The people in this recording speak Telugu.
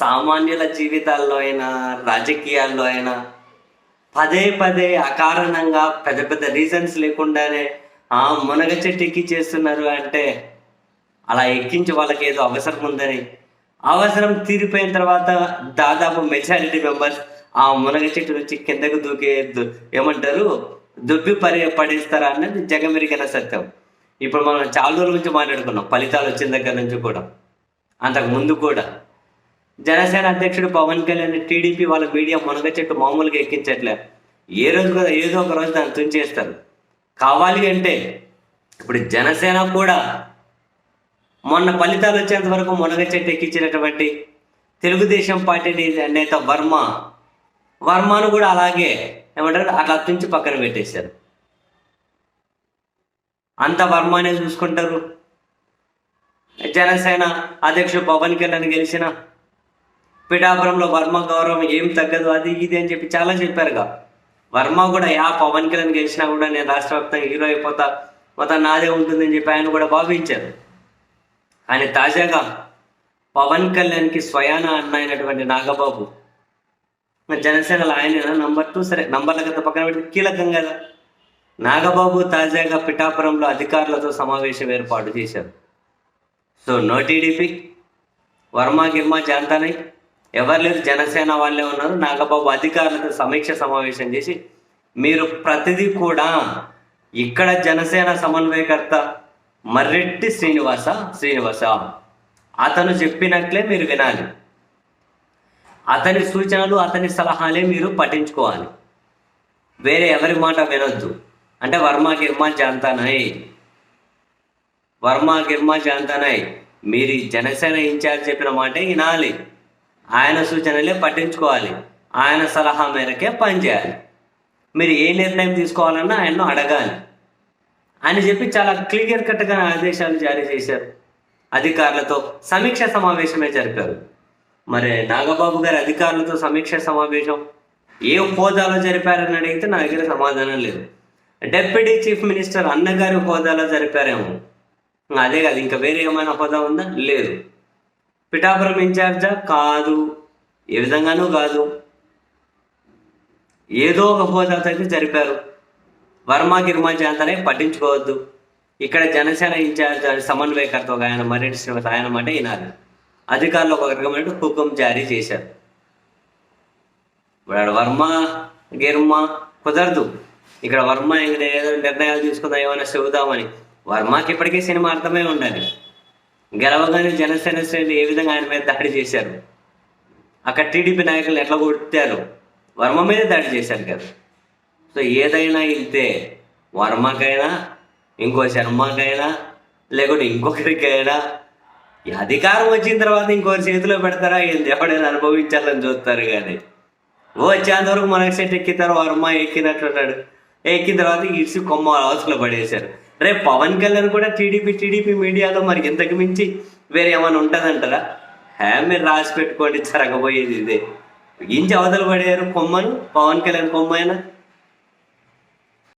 సామాన్యుల జీవితాల్లో అయినా రాజకీయాల్లో అయినా పదే పదే అకారణంగా పెద్ద పెద్ద రీజన్స్ లేకుండానే ఆ మునగ చెట్టు ఎక్కించేస్తున్నారు అంటే అలా ఎక్కించి వాళ్ళకి ఏదో అవసరం ఉందని. అవసరం తీరిపోయిన తర్వాత దాదాపు మెజారిటీ మెంబర్స్ ఆ మునగ చెట్టు నుంచి కిందకు దూకే ఏమంటారు? దుబ్బి పరి పడేస్తారా అన్నది జగమెరిగిన సత్యం. ఇప్పుడు మనం చాలా రోజుల నుంచి మాట్లాడుకున్నాం ఫలితాలు వచ్చిన దగ్గర నుంచి కూడా. అంతకు ముందు కూడా. జనసేన అధ్యక్షుడు పవన్ కళ్యాణ్ టీడీపీ వాళ్ళ మీడియా మునగ చెట్టు మామూలుగా ఎక్కించట్లే. ఏ రోజు కూడా ఏదో ఒక రోజు దాన్ని తుంచేస్తారు. కావాలి అంటే ఇప్పుడు జనసేన కూడా మొన్న ఫలితాలు వచ్చేంత వరకు మునగ చెట్టు ఎక్కించినటువంటి తెలుగుదేశం పార్టీ నేత వర్మ వర్మను కూడా అలాగే ఏమంటారు? అట్లా తుంచి పక్కన పెట్టేశారు. అంత వర్మనే చూసుకుంటారు. జనసేన అధ్యక్షుడు పవన్ కళ్యాణ్ గెలిచిన పిఠాపురంలో వర్మ గౌరవం ఏం తగ్గదు అది ఇది అని చెప్పి చాలా చెప్పారుగా. వర్మ కూడా యా పవన్ కళ్యాణ్ గెలిచినా కూడా నేను రాష్ట్ర వ్యాప్తంగా హీరో అయిపోతా మొత్తం నాదే ఉంటుందని చెప్పి ఆయన కూడా భావించారు. ఆయన తాజాగా పవన్ కళ్యాణ్కి స్వయాన అన్న అయినటువంటి నాగబాబు జనసేనలో ఆయన నంబర్ టూ సరే నంబర్ల కదా పక్కన పెడితే కీలకం కదా. నాగబాబు తాజాగా పిఠాపురంలో అధికారులతో సమావేశం ఏర్పాటు చేశారు. సో నో టీడీపీ వర్మ గిర్మ జాంతానై. ఎవరు లేరు? జనసేన వాళ్ళే ఉన్నారు. నాగబాబు అధికారులతో సమీక్ష సమావేశం చేసి మీరు ప్రతిదీ కూడా ఇక్కడ జనసేన సమన్వయకర్త మర్రెట్టి శ్రీనివాస శ్రీనివాస అతను చెప్పినట్లే మీరు వినాలి. అతని సూచనలు అతని సలహాలే మీరు పఠించుకోవాలి వేరే ఎవరి మాట వినొద్దు. అంటే వర్మ గిర్మ జాంతానాయ్ వర్మ గిర్మ జాంతానాయ్ మీరు జనసేన ఇన్ఛార్జ్ చెప్పిన మాటే వినాలి. ఆయన సూచనలే పట్టించుకోవాలి. ఆయన సలహా మేరకే పనిచేయాలి. మీరు ఏ నిర్ణయం తీసుకోవాలన్నా ఆయన్ను అడగాలి. అని చెప్పి చాలా క్లియర్ కట్గా ఆదేశాలు జారీ చేశారు. అధికారులతో సమీక్ష సమావేశమే జరిపారు. మరి నాగబాబు గారు అధికారులతో సమీక్ష సమావేశం? ఏ హోదాలో జరిపారని అడిగితే నా దగ్గర సమాధానం లేదు. డెప్యూటీ చీఫ్ మినిస్టర్ అన్నగారి హోదాలో జరిపారేమో. అదే కాదు ఇంకా వేరే ఏమైనా హోదా ఉందా? లేదు. పిఠాపురం ఇన్ఛార్జా? కాదు. ఏ విధంగానూ కాదు. ఏదో ఒక హోదా అయితే జరిపారు. వర్మ గిర్మ అంతనే పట్టించుకోవద్దు. ఇక్కడ జనసేన ఇన్ఛార్జ్ సమన్వయకర్త ఒక ఆయన మర్రెడ్డి శ్రీనివాస్ ఆయన మాట వినాలి. అధికారులు ఒక రకమైన హుకుం జారీ చేశారు. ఇప్పుడు వర్మ గిర్మ కుదరదు. ఇక్కడ వర్మ ఏదో నిర్ణయాలు తీసుకుందాం ఏమైనా చెబుదామని. వర్మకి ఇప్పటికే సినిమా అర్థమై ఉండాలి. గెలవగానే జనసేన శ్రేణులు ఏ విధంగా ఆయన మీద దాడి చేశారు? అక్కడ టీడీపీ నాయకులు ఎట్లా కొట్టారు? వర్మ మీద దాడి చేశారు కదా. సో ఏదైనా ఇంతే వర్మకైనా ఇంకో శర్మకైనా లేకుంటే ఇంకొకరికైనా ఈ అధికారం వచ్చిన తర్వాత ఇంకొకరి చేతిలో పెడతారా? ఎవడైనా అనుభవించాలని చూస్తారు కానీ. ఓ మనకి సెట్ ఎక్కితారు వర్మ ఎక్కినట్టున్నాడు ఎక్కిన తర్వాత ఇడిసి కొమ్మ అవసరం పడేశారు. రేపు పవన్ కళ్యాణ్ కూడా టీడీపీ టీడీపీ మీడియాలో మరి ఇంతకు మించి వేరే ఏమైనా ఉంటుందంటారా? హే మీరు రాసి పెట్టుకోండి జరగబోయేది ఇదే. ఇంచి అవతల పడేయారు కొమ్మను పవన్ కళ్యాణ్ కొమ్మ అయినా?